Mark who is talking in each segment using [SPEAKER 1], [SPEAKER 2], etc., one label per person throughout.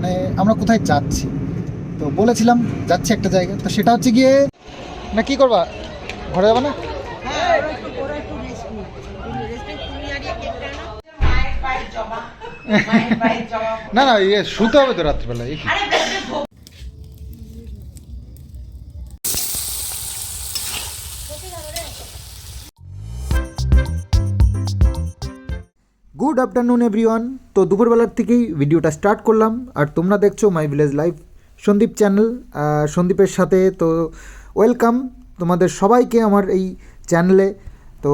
[SPEAKER 1] মানে আমরা কোথায় যাচ্ছি? তো বলেছিলাম যাচ্ছি একটা জায়গা তো সেটা হচ্ছে গিয়ে না কি করবা? ঘরে যাবে না? না না ইয়ে শুতে হবে তো রাত্রিবেলা আফটারনুন এভরিওয়ান তো দুপুরবেলার থেকেই ভিডিওটা স্টার্ট করলাম। আর তোমরা দেখছ my village life Sandeep channel সন্দীপের সাথে। তো ওয়েলকাম তোমাদের সবাইকে আমার এই চ্যানেলে তো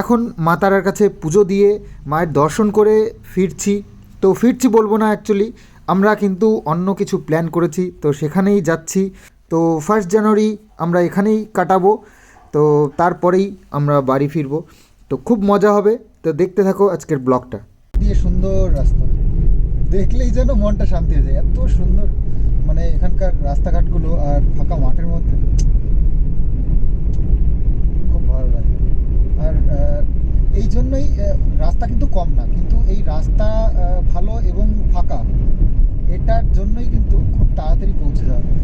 [SPEAKER 1] এখন মা তারার কাছে পুজো দিয়ে মায়ের দর্শন করে ফিরছি। তো ফিরছি বলব না অ্যাকচুয়ালি আমরা কিন্তু অন্য কিছু প্ল্যান করেছি। তো সেখানেই যাচ্ছি। তো ফার্স্ট জানুয়ারি আমরা এখানেই কাটাবো। তো তারপরেই আমরা বাড়ি ফিরবো। তো খুব মজা হবে। তো দেখতে থাকো আজকের ব্লগটা। দিয়ে সুন্দর রাস্তা। দেখলেই যেন মনটা শান্তি হয়ে যায়। এত সুন্দর। মানে এখানকার রাস্তাঘাটগুলো আর ফাঁকা মাঠের মধ্যে, খুব ভালো লাগে। আর এই জন্যই রাস্তা কিন্তু কম না, কিন্তু এই রাস্তা ভালো এবং ফাঁকা, এটার জন্যই কিন্তু খুব তাড়াতাড়ি পৌঁছে যাওয়া যায়।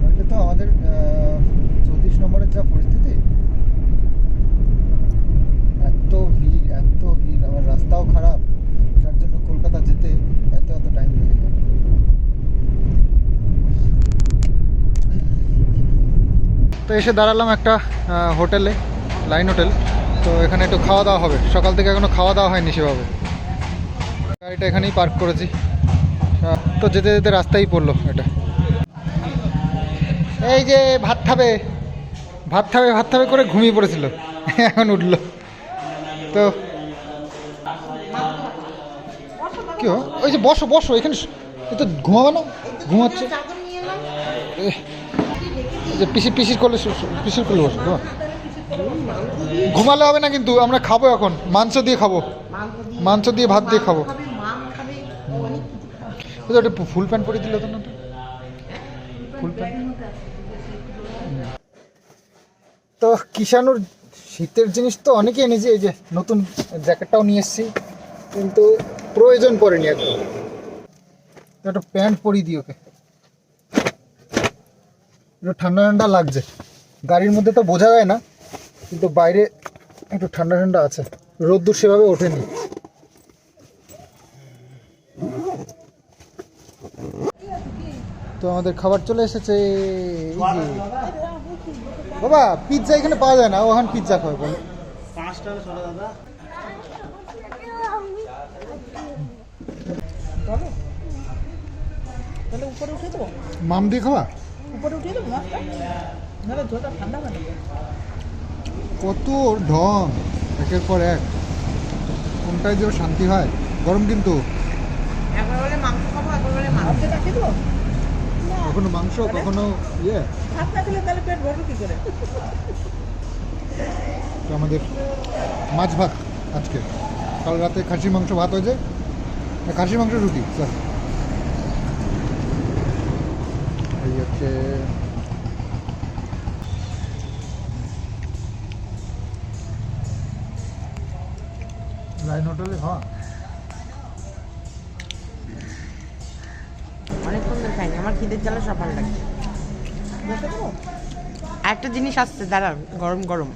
[SPEAKER 1] নইলে তো আমাদের চৌত্রিশ নম্বরের যা পরিস্থিতি এত ভিড় এত ভিড় আবার রাস্তাও খারাপ যার জন্য কলকাতা যেতে এত এত টাইম লেগে যায় তো এসে দাঁড়ালাম একটা হোটেলে লাইন হোটেল। তো এখানে একটু খাওয়া দাওয়া হবে। সকাল থেকে এখনও খাওয়া দাওয়া হয়নি সেভাবে। গাড়িটা এখানেই পার্ক করেছি। তো যেতে যেতে রাস্তাই পড়ল এটা। এই যে ভাত খাবে। ভাত খাবে ভাত খাবে করে ঘুমিয়ে পড়েছিল। এখন উঠল। তো কি ওই যে বসো বসো এখানে এ তো ঘুমাবে না? ঘুমাচ্ছে। যে পিসি পিসির করলে পিসির করলে বসো ঘুমালে হবে না কিন্তু, আমরা খাব এখন। মাংস দিয়ে খাব। মাংস দিয়ে ভাত দিয়ে খাব। একটা ফুল প্যান্ট পরে দিল তো না ফুল প্যান্ট। তো কিষানুর শীতের জিনিস তো অনেকে এনেছি, এই যে নতুন জ্যাকেটটাও নিয়ে এসেছি, কিন্তু প্রয়োজন পড়েনি একদম। একটা প্যান্ট পরিয়ে দিই ওকে। একটু ঠান্ডা ঠান্ডা লাগছে। গাড়ির মধ্যে তো বোঝা যায় না কিন্তু বাইরে একটু ঠান্ডা ঠান্ডা আছে। রোদ্দুর সেভাবে ওঠেনি। তো আমাদের খাবার চলে এসেছে বাবা পিৎজা এখানে পাওয়া যায় না ওখানে পিৎজা খাবে বলো। মাম দিয়ে খাওয়া
[SPEAKER 2] উপরে উঠিয়ে দেবো মাছটা নাহলে ঝোলটা ঠান্ডা হয়ে যাবে
[SPEAKER 1] কত ঢং একের পর এক। কোনটায় যে শান্তি হয়? গরম কিন্তু।
[SPEAKER 2] একবার বলে মাংস খাব একবার বলে মাংস। দেবো?
[SPEAKER 1] কখনো মাংস কখনো ইয়ে।
[SPEAKER 2] ভাত না খেলে তাহলে পেট ভরবে কি করে?
[SPEAKER 1] আমাদের মাছ ভাত আজকে। কাল রাতে খাসি মাংস ভাত হয়েছে। খাসি মাংস রুটি স্যার। হচ্ছে লাইন হোটেলে হ্যাঁ।
[SPEAKER 3] অনেকক্ষণ ধরে খাইনি আমার খিদের জ্বালা সকাল লাগছে।
[SPEAKER 2] বসে
[SPEAKER 3] একটা জিনিস আসছে দাঁড়া গরম গরম।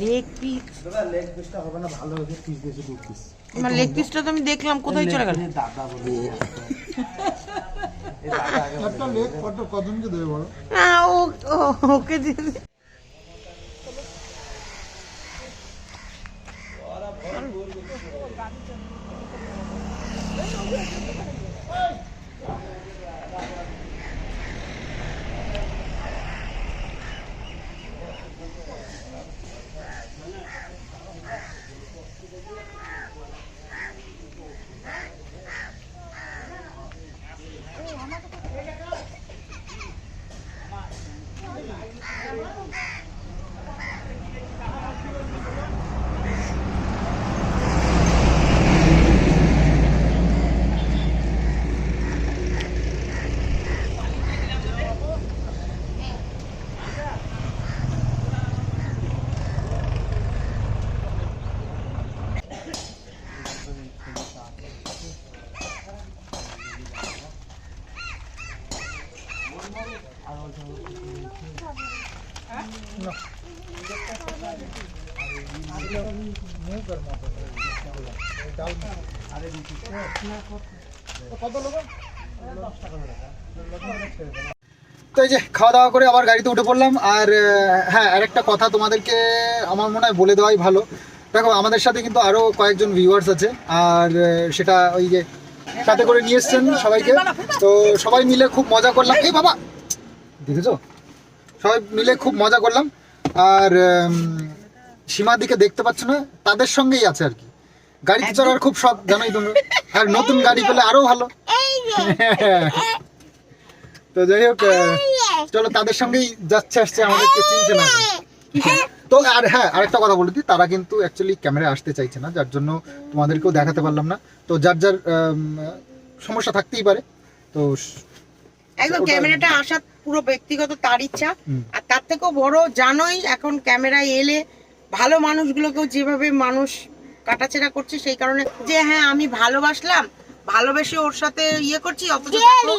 [SPEAKER 3] লেগ পিস
[SPEAKER 4] লেগ পিসটা হবে না ভালো হয়েছে পিস দিয়েছে দু পিস
[SPEAKER 3] আমার লেগ পিসটা তো আমি দেখলাম কোথায় চলে গেল?
[SPEAKER 4] দাদা বলে
[SPEAKER 1] একটা লেগ কত দেবে বলো?
[SPEAKER 3] ওকে দিয়ে
[SPEAKER 1] তো এই যে খাওয়া দাওয়া করে আবার গাড়িতে উঠে পড়লাম, আর হ্যাঁ আরেকটা কথা তোমাদেরকে আমার মনে হয় বলে দেওয়াই ভালো। দেখো, আমাদের সাথে কিন্তু আরও কয়েকজন ভিউয়ার্স আছে, আর সেটা ওই যে সাথে করে নিয়ে এসছেন সবাইকে। তো সবাই মিলে খুব মজা করলাম। এই বাবা! দেখেছ? সবাই মিলে খুব মজা করলাম। আর উম, সীমার দিকে দেখতে পাচ্ছ না তাদের সঙ্গেই আছে আর কি। গাড়িতে চড়ার খুব শখ জানোই তুমি। আর নতুন গাড়ি পেলে আরও ভালো। তো যাই হোক চলো তাদের সঙ্গেই যাচ্ছে আসছে আমাদেরকে চিনছে না। তো আর হ্যাঁ আরেকটা কথা বলে দিই তারা কিন্তু অ্যাকচুয়ালি ক্যামেরায় আসতে চাইছে না যার জন্য তোমাদেরকেও দেখাতে পারলাম না। তো যার যার সমস্যা থাকতেই পারে। তো
[SPEAKER 3] একদম ক্যামেরাটা আসা পুরো ব্যক্তিগত তার ইচ্ছা। আর তার থেকেও বড় জানোই এখন ক্যামেরায় এলে ভালো মানুষগুলোকেও যেভাবে মানুষ কাটাছেড়া করছে সেই কারণে যে হ্যাঁ আমি ভালোবাসলাম ভালোবেসে ওর সাথে ইয়ে করছি অথচ দেখো,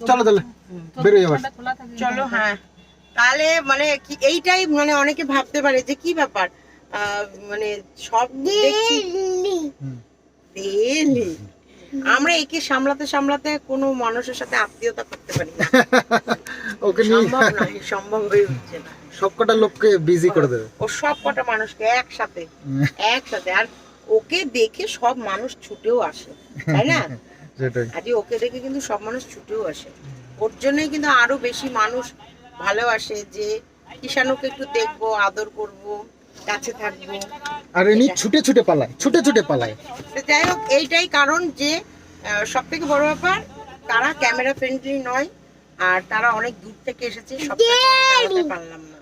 [SPEAKER 1] চলো তাহলে যাবার
[SPEAKER 3] চলো হ্যাঁ। তাহলে মানে কি এইটাই মানে অনেকে ভাবতে পারে যে কি ব্যাপার? আহ, মানে সব দেখছি। আমরা একে সামলাতে সামলাতে কোনো মানুষের সাথে আত্মীয়তা করতে পারি না।
[SPEAKER 1] ওকে
[SPEAKER 3] সম্ভব নয় সম্ভব হয়ে উঠছে না।
[SPEAKER 1] সবকটা লোককে বিজি করে দেবে।
[SPEAKER 3] ও সবকটা মানুষকে একসাথে একসাথে। আর ওকে দেখে সব মানুষ ছুটেও আসে তাই না?
[SPEAKER 1] সেটাই।
[SPEAKER 3] আজ ওকে দেখে কিন্তু সব মানুষ ছুটেও আসে। ওর জন্যই কিন্তু আরও বেশি মানুষ ভালোবাসে যে কিষানুকে একটু দেখব আদর করব কাছে থাকব।
[SPEAKER 1] আর এমনি ছুটে ছুটে পালায় ছুটে ছুটে পালায়।
[SPEAKER 3] তো যাই হোক এইটাই কারণ যে সব থেকে বড় ব্যাপার তারা ক্যামেরা ফ্রেন্ডলি নয় আর তারা অনেক দূর থেকে এসেছে সব পারলাম না।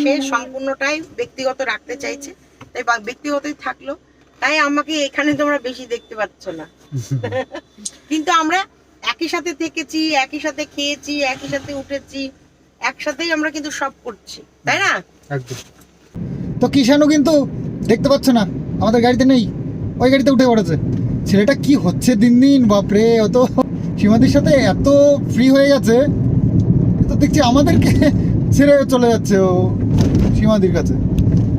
[SPEAKER 3] সে সম্পূর্ণটাই ব্যক্তিগত রাখতে চাইছে তাই বা- ব্যক্তিগতই থাকল। তাই আমাকে এখানে তোমরা বেশি দেখতে পাচ্ছ না। কিন্তু আমরা একই সাথে থেকেছি একই সাথে খেয়েছি একই সাথে উঠেছি একসাথেই আমরা কিন্তু সব করছি। তাই না?
[SPEAKER 1] একদম। তো কিষানও কিন্তু দেখতে পাচ্ছ না, আমাদের গাড়িতে নেই, ওই গাড়িতে উঠে পড়েছে। ছেলেটা কি হচ্ছে দিন দিন, বাপরে, অত সীমাদির সাথে এত ফ্রি হয়ে গেছে তো দেখছি আমাদেরকে ছেড়ে চলে যাচ্ছে ও সীমাদির কাছে।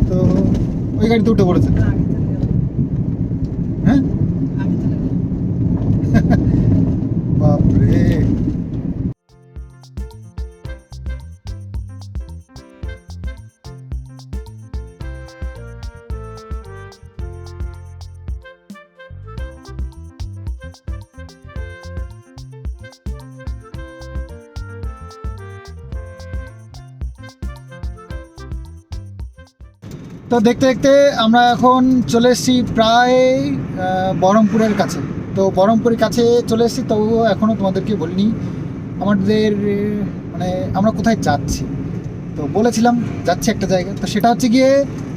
[SPEAKER 1] তো ওই গাড়িতে উঠে পড়েছে। তো দেখতে দেখতে আমরা এখন চলে এসেছি প্রায় বহরমপুরের কাছে। তো বহরমপুরের কাছে চলে এসেছি, তবুও এখনও তোমাদেরকে বলিনি। আমাদের মানে আমরা কোথায় যাচ্ছি? তো বলেছিলাম যাচ্ছি একটা জায়গা তো সেটা হচ্ছে গিয়ে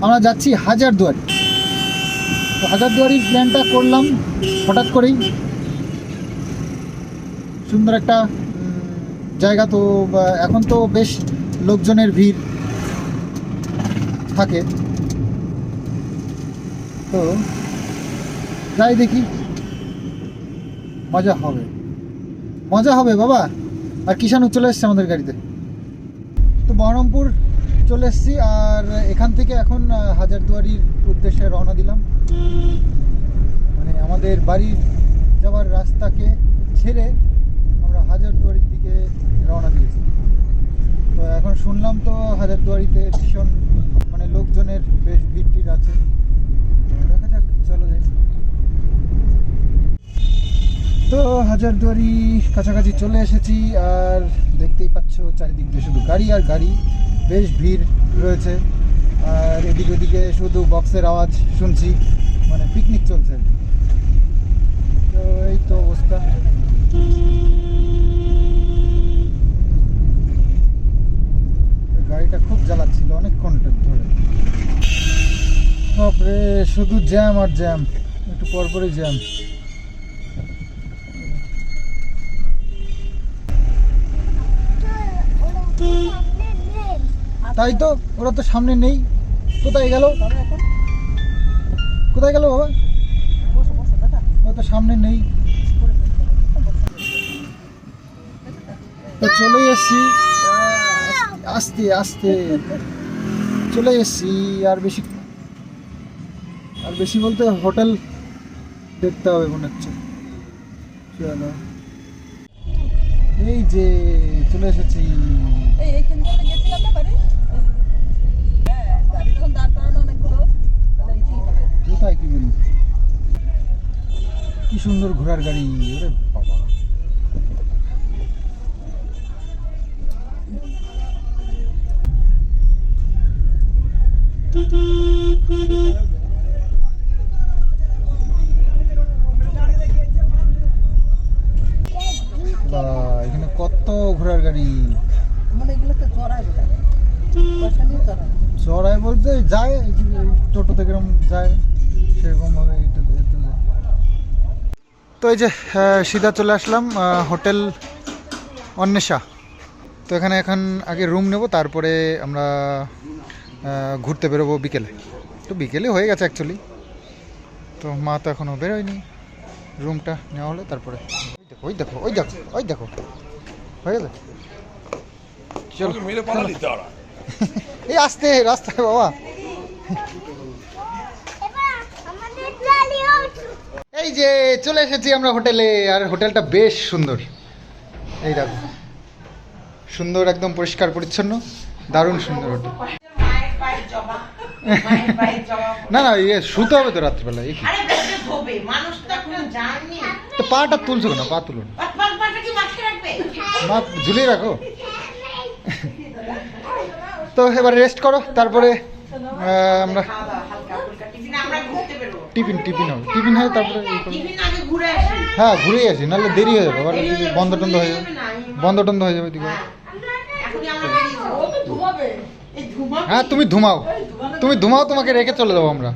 [SPEAKER 1] আমরা যাচ্ছি হাজারদুয়ারি। তো হাজারদুয়ারির প্ল্যানটা করলাম হঠাৎ করেই। সুন্দর একটা জায়গা তো এখন তো বেশ লোকজনের ভিড় থাকে। তো যাই দেখি। মজা হবে। মজা হবে বাবা। আর কিষানু চলে এসছে আমাদের গাড়িতে। তো বহরমপুর চলে এসেছি আর এখান থেকে এখন হাজারদুয়ারির উদ্দেশ্যে রওনা দিলাম। মানে আমাদের বাড়ির যাওয়ার রাস্তাকে ছেড়ে আমরা হাজারদুয়ারির দিকে রওনা দিয়েছি। তো এখন শুনলাম তো হাজারদুয়ারিতে ভীষণ মানে লোকজনের বেশ ভিড় আছে। চলো তো হাজারদুয়ারি কাছাকাছি চলে এসেছি, আর দেখতেই পাচ্ছ চারিদিক দিয়ে শুধু গাড়ি আর গাড়ি, বেশ ভিড় রয়েছে। আর এদিকে ওদিকে শুধু বক্সের আওয়াজ শুনছি মানে পিকনিক চলছে তো এই তো অবস্থা। গাড়িটা খুব জ্বালাচ্ছিল অনেকক্ষণ ধরে। বাপরে, শুধু জ্যাম আর জ্যাম। একটু পরপরই জ্যাম। তাই তো, ওরা তো সামনে নেই। কোথায় গেল? কোথায় গেল বাবা?
[SPEAKER 2] বসো বসো
[SPEAKER 1] ও তো সামনে নেই। তো চলেই এসছি। আস্তে আস্তে। চলে এসছি, আর বেশি আর বেশি বলতে হোটেল দেখতে হবে মনে হচ্ছে। চলো। এই যে চলে এসেছি।
[SPEAKER 2] এই এইখান থেকে গেছিলাম না হ্যাঁ
[SPEAKER 1] কোথায় কি বলি কি সুন্দর ঘোড়ার গাড়ি ওরে বাবা। বাবা, এখানে কত ঘোড়ার গাড়ি
[SPEAKER 2] মানে এগুলোতে জড়ায় বোধ হয় পয়সা নিয়ে জড়ায়
[SPEAKER 1] চড়াই বলতে যায় টোটোতে কিরম যায় সেরকম ভাবে এইটাতে এতে যায়। তো এই যে সিধা চলে আসলাম হোটেল অন্বেষা। তো এখানে এখন আগে রুম নেব তারপরে আমরা ঘুরতে বেরোবো বিকেলে। তো বিকেলে হয়ে গেছে অ্যাকচুয়ালি তো মা তো এখনও বেরোয়নি। রুমটা নেওয়া হলে তারপরে। ওই দেখো ওই দেখো ওই দেখো ওই দেখো। হয়ে গেছে? চলো। চলো। এই আসতে রাস্তায় বাবা। এই যে চলে এসেছি আমরা হোটেলে আর হোটেলটা বেশ সুন্দর। এই দেখো সুন্দর একদম পরিষ্কার পরিচ্ছন্ন দারুণ সুন্দর হোটেল। না না ইয়ে শুতে হবে তো রাত্রিবেলা এই
[SPEAKER 3] তো
[SPEAKER 1] পাটা তুলছো না পা তুলো না। মা ঝুলিয়ে রাখো। তো এবার রেস্ট করো তারপরে আমরা
[SPEAKER 3] টিফিনে আমরা
[SPEAKER 1] টিফিন টিফিন হবে। টিফিন হয়ে তারপরে হ্যাঁ ঘুরেই আসি নাহলে দেরি হয়ে যাবে আবার
[SPEAKER 3] হয়ে
[SPEAKER 1] বন্ধ টন্ধ হয়ে যাবে। বন্ধ টন্ধ হয়ে যাবে এদিকে।
[SPEAKER 3] হ্যাঁ। ধুমা
[SPEAKER 1] হ্যাঁ। তুমি ধুমাও। তুমি ধুমাও তোমাকে রেখে চলে যাব আমরা।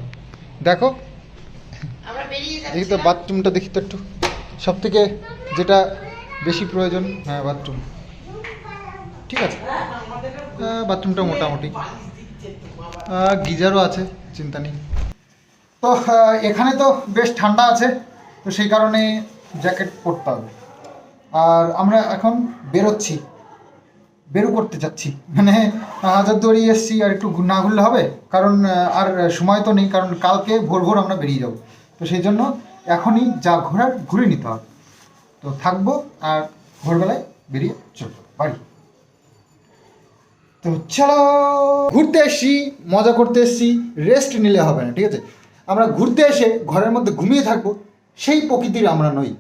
[SPEAKER 1] দেখো।
[SPEAKER 3] আমরা বেরিয়ে যাচ্ছি
[SPEAKER 1] দেখি তো বাথরুমটা দেখি তো একটু। সব থেকে যেটা বেশি প্রয়োজন হ্যাঁ বাথরুম। ঠিক আছে। হ্যাঁ, বাথরুমটা মোটামুটি। গিজারও আছে, চিন্তা নেই। তো এখানে তো বেশ ঠান্ডা আছে, তো সেই কারণে জ্যাকেট পরতে হবে। আর আমরা এখন বেরোচ্ছি, বেরো করতে যাচ্ছি। মানে হাজারদুয়ারি এসছি, আর একটু না ঘুরলে হবে? কারণ আর সময় তো নেই, কারণ কালকে ভোর ভোর আমরা বেরিয়ে যাব। তো সেই জন্য এখনই যা ঘোরার, ঘুরে নিতে হবে। তো থাকব, আর ভোরবেলায় বেরিয়ে চলবো। বাড়ি। তো চলো। ঘুরতে এসছি, মজা করতে এসছি রেস্ট নিলে হবে না, ঠিক আছে? আমরা ঘুরতে এসে ঘরের মধ্যে ঘুমিয়ে থাকব, সেই প্রকৃতির আমরা নই।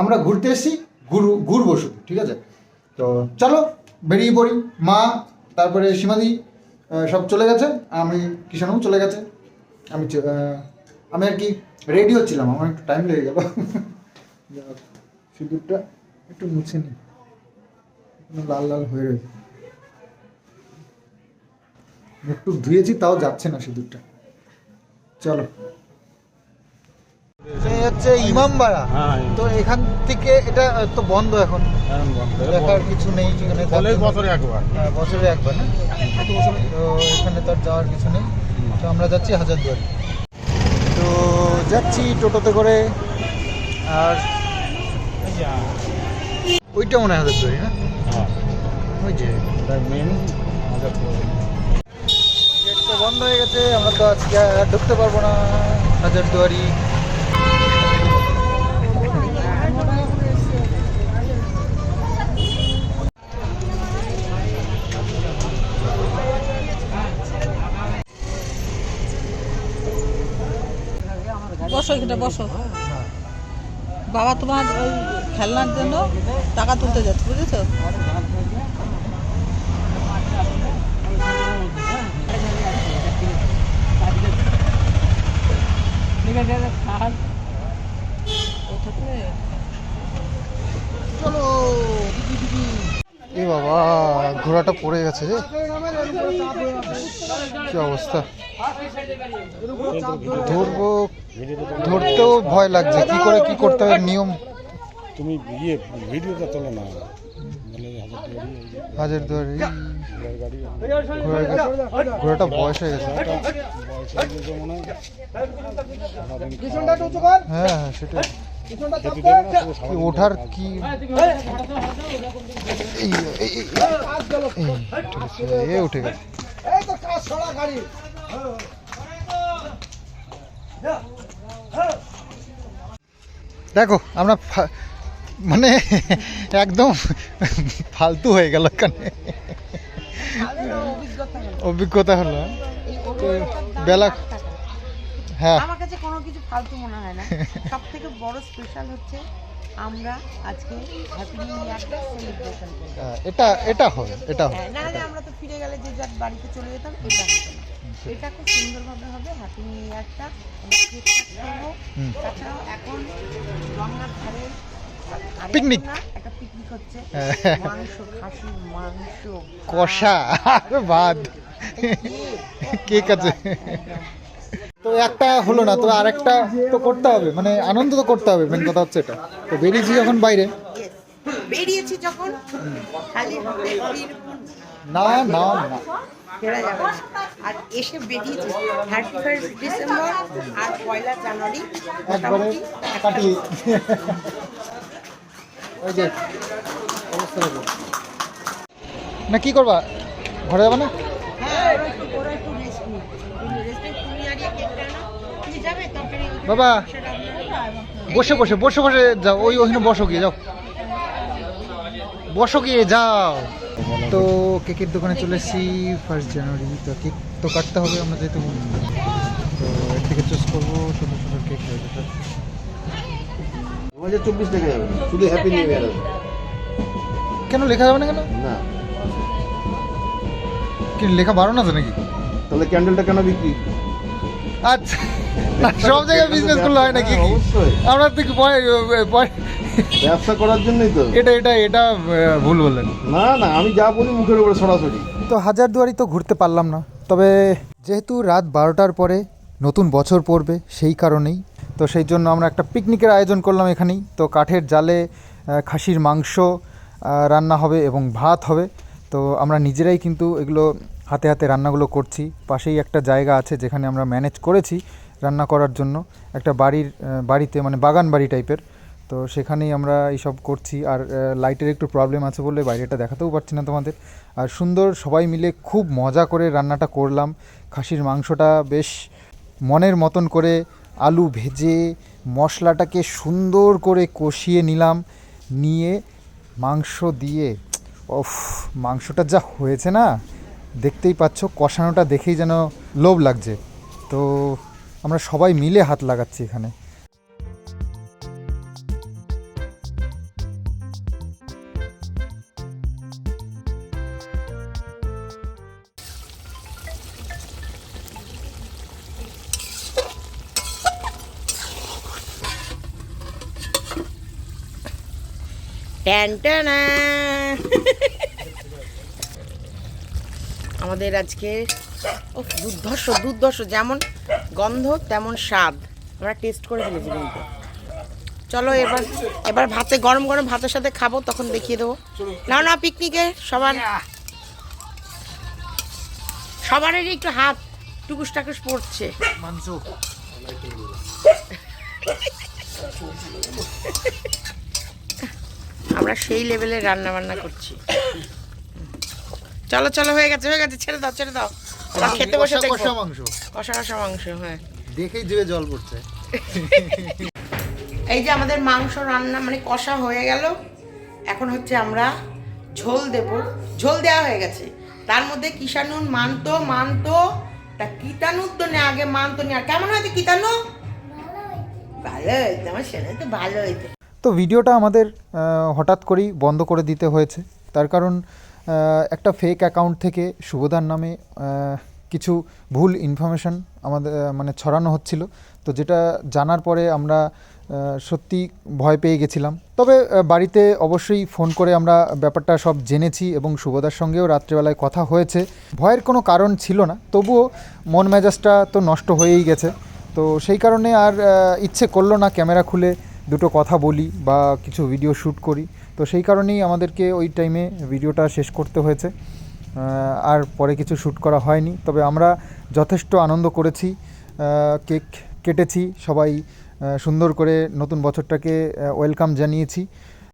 [SPEAKER 1] আমরা ঘুরতে এসছি ঘুর ঘুরবো শুধু ঠিক আছে? তো চলো, বেরিয়ে পড়ি। মা, তারপরে সীমাদি সব চলে গেছে, আমি কিষাণও চলে গেছে। আমি আমি আর কি রেডি হচ্ছিলাম, আমার একটু টাইম লেগে গেল। সিঁদুরটা একটু মুছে নিই লাল লাল হয়ে রয়েছে। একটু ধুয়েছি তাও যাচ্ছে না সিঁদুরটা। চলো। হচ্ছে ইমামবাড়া
[SPEAKER 4] হ্যাঁ
[SPEAKER 1] তো এখান থেকে এটা তো বন্ধ এখন। দেখার কিছু নেই এখানে
[SPEAKER 4] বছরে একবার।
[SPEAKER 1] হ্যাঁ, বছরে একবার না? তো এখানে তো আর যাওয়ার কিছু নেই। তো আমরা যাচ্ছি হাজারদুয়ারি। তো যাচ্ছি টোটোতে করে আর ওইটা মনে হয় হাজারদুয়ারি না? ওই যে।
[SPEAKER 4] মেন
[SPEAKER 1] তো বন্ধ হয়ে গেছে, আমরা তো আজকে আর ঢুকতে পারব না। হাজারদুয়ারি
[SPEAKER 2] বসো এখানে, বসো। বাবা তোমার ওই খেলনার জন্য টাকা তুলতে যাচ্ছে, বুঝেছ ওটাতে
[SPEAKER 1] চলো এ বাবা ঘোড়াটা পড়ে গেছে রে। কি অবস্থা? ধরবো ধরতেও ভয় লাগছে। কি করে কি করতে হবে? নিয়ম।
[SPEAKER 4] তুমি ইয়ে ভিডিওটা তোলো না। মানে হাজার দুয়ারি, যে
[SPEAKER 1] ঘোড়াটা বয়স হয়ে গেছে।
[SPEAKER 4] হ্যাঁ হ্যাঁ
[SPEAKER 1] সেটাই। ওঠার কি? এ উঠে গেছে। দেখো আমরা ফা- মানে একদম ফালতু হয়ে গেল এখানে। অভিজ্ঞতা হলো। বেলা হ্যাঁ।
[SPEAKER 3] আমার কাছে কোনো কিছু ফালতু মনে হয় না। সব থেকে বড় স্পেশাল হচ্ছে আমরা আজকে হ্যাপি নিউ ইয়ারটা সেলিব্রেশন
[SPEAKER 1] এটা এটা হবে এটা হবে
[SPEAKER 3] হ্যাঁ, না হলে আমরা তো ফিরে গেলে যে যার বাড়িতে চলে যেতাম এটা হতো না। এটা খুব সুন্দরভাবে হবে হ্যাপি নিউ ইয়ারটা আমরা। তাছাড়াও এখন গঙ্গার ধারে। না, একটা পিকনিক হচ্ছে।
[SPEAKER 1] হ্যাঁ।
[SPEAKER 3] মাংস খাসির মাংস
[SPEAKER 1] কষা বাদ। কেক আছে তো একটা হলো না তো আরেকটা তো করতে হবে মানে আনন্দ তো করতে হবে মেন কথা হচ্ছে এটা। তো বেরিয়েছি যখন বাইরে।
[SPEAKER 3] বেরিয়েছি যখন খালি
[SPEAKER 1] না না না।
[SPEAKER 3] ফেরা যাবে না। আর এসে বেরিয়েছি থার্টি ফার্স্ট ডিসেম্বর আর পয়লা জানুয়ারি মোটামুটি
[SPEAKER 1] কাটিয়ে। ওই যে অবস্থা না কি করবা? ঘরে যাবে না
[SPEAKER 3] হ্যাঁ ওরা একটু ওরা একটু রেস্ট নিই রেস্ট নিই তুমি আর ইয়ে কেকটা আনো তুমি যাবে তরকারি
[SPEAKER 1] বাবা বসে বসে বসে বসে যাও ওই ওখানে বসো গিয়ে যাও। বসো গিয়ে যাও। তো কেকের দোকানে চলে এসেছি ফার্স্ট জানুয়ারি তো কেক তো কাটতে হবে আমরা যেহেতু তো এর থেকে চুজ করব সুন্দর সুন্দর কেক হয়ে যাবে
[SPEAKER 5] হাজার চব্বিশ লেখা যাবে না শুধু হ্যাপি নিউ ইয়ার
[SPEAKER 1] কেন লেখা যাবে না কেন?
[SPEAKER 5] না।
[SPEAKER 1] কি লেখা বারণ আছে নাকি?
[SPEAKER 5] তাহলে ক্যান্ডেলটা কেন বিক্রি?
[SPEAKER 1] আচ্ছা। না, সব জায়গায় বিজনেস করলে হয় নাকি?
[SPEAKER 5] হ্যাঁ,
[SPEAKER 1] তো
[SPEAKER 5] ব্যবসা করার জন্যই তো।
[SPEAKER 1] এটা এটা এটা ভুল বললেন।
[SPEAKER 5] না না আমি যা বলি মুখের উপরে সরাসরি।
[SPEAKER 1] তো হাজারদুয়ারি তো ঘুরতে পারলাম না। তবে যেহেতু রাত বারোটার পরে নতুন বছর পড়বে সেই কারণেই তো সেই জন্য আমরা একটা পিকনিকের আয়োজন করলাম এখানেই। তো কাঠের জালে খাসির মাংস রান্না হবে এবং ভাত হবে। তো আমরা নিজেরাই কিন্তু এগুলো হাতে হাতে রান্নাগুলো করছি। পাশেই একটা জায়গা আছে যেখানে আমরা ম্যানেজ করেছি রান্না করার জন্য। একটা বাড়ির বাড়িতে মানে বাগান বাড়ি টাইপের। তো সেখানেই আমরা এইসব করছি। আর লাইটের একটু প্রবলেম আছে বলে বাইরেটা দেখাতেও পারছি না তোমাদের। আর সুন্দর সবাই মিলে খুব মজা করে রান্নাটা করলাম। খাসির মাংসটা বেশ মনের মতন করে আলু ভেজে মশলাটাকে সুন্দর করে কষিয়ে নিলাম। নিয়ে মাংস দিয়ে অফ মাংসটা যা হয়েছে না? দেখতেই পাচ্ছ, কষানোটা দেখেই যেন লোভ লাগছে। তো আমরা সবাই মিলে হাত লাগাচ্ছি এখানে।
[SPEAKER 3] ট্যান্টানা আমাদের আজকে ও দুর্ধর্ষ দুর্ধর্ষ যেমন গন্ধ তেমন স্বাদ। আমরা টেস্ট করে ফেলেছি কিন্তু। চলো এবার এবার ভাতে গরম গরম ভাতের সাথে খাব তখন দেখিয়ে দেবো। না না পিকনিকে সবার। সবারই একটু হাত টুকুস টাকুস পড়ছে।
[SPEAKER 1] মাংস
[SPEAKER 3] আমরা সেই লেভেলে রান্না বান্না করছি। চলো চলো হয়ে গেছে হয়ে গেছে ছেড়ে দাও ছেড়ে দাও। এবার খেতে বসে দেখব।
[SPEAKER 1] কষা মাংস।
[SPEAKER 3] কষা কষা মাংস হ্যাঁ।
[SPEAKER 1] দেখেই জিভে জল পড়ছে।
[SPEAKER 3] এই যে আমাদের মাংস রান্না মানে কষা হয়ে গেল। এখন হচ্ছে আমরা ঝোল দেব। ঝোল দেওয়া হয়ে গেছে। তার মধ্যে কিষানুন মানতো মানতো তা কিটানুর তো নে আগে মানতো নে। আর কেমন হয়েছে কিটানু ভালো হয়েছে আমার শোনা তো ভালো হয়েছে।
[SPEAKER 1] তো ভিডিওটা আমাদের আহ, হঠাৎ করেই বন্ধ করে দিতে হয়েছে। তার কারণ একটা ফেক অ্যাকাউন্ট থেকে শুভদার নামে কিছু ভুল ইনফরমেশন আমাদের মানে ছড়ানো হচ্ছিল। তো যেটা জানার পরে আমরা সত্যি ভয় পেয়ে গেছিলাম। তবে বাড়িতে অবশ্যই ফোন করে আমরা ব্যাপারটা সব জেনেছি এবং শুভদার সঙ্গেও রাত্রেবেলায় কথা হয়েছে। ভয়ের কোনো কারণ ছিল না, তবুও মন মেজাজটা তো নষ্ট হয়েই গেছে। তো সেই কারণে আর ইচ্ছে করল না ক্যামেরা খুলে দুটো কথা বলি বা কিছু ভিডিও শ্যুট করি। তো সেই কারণেই আমাদেরকে ওই টাইমে ভিডিওটা শেষ করতে হয়েছে। আর পরে কিছু শ্যুট করা হয়নি। তবে আমরা যথেষ্ট আনন্দ করেছি কেক কেটেছি, সবাই সুন্দর করে নতুন বছরটাকে ওয়েলকাম জানিয়েছি।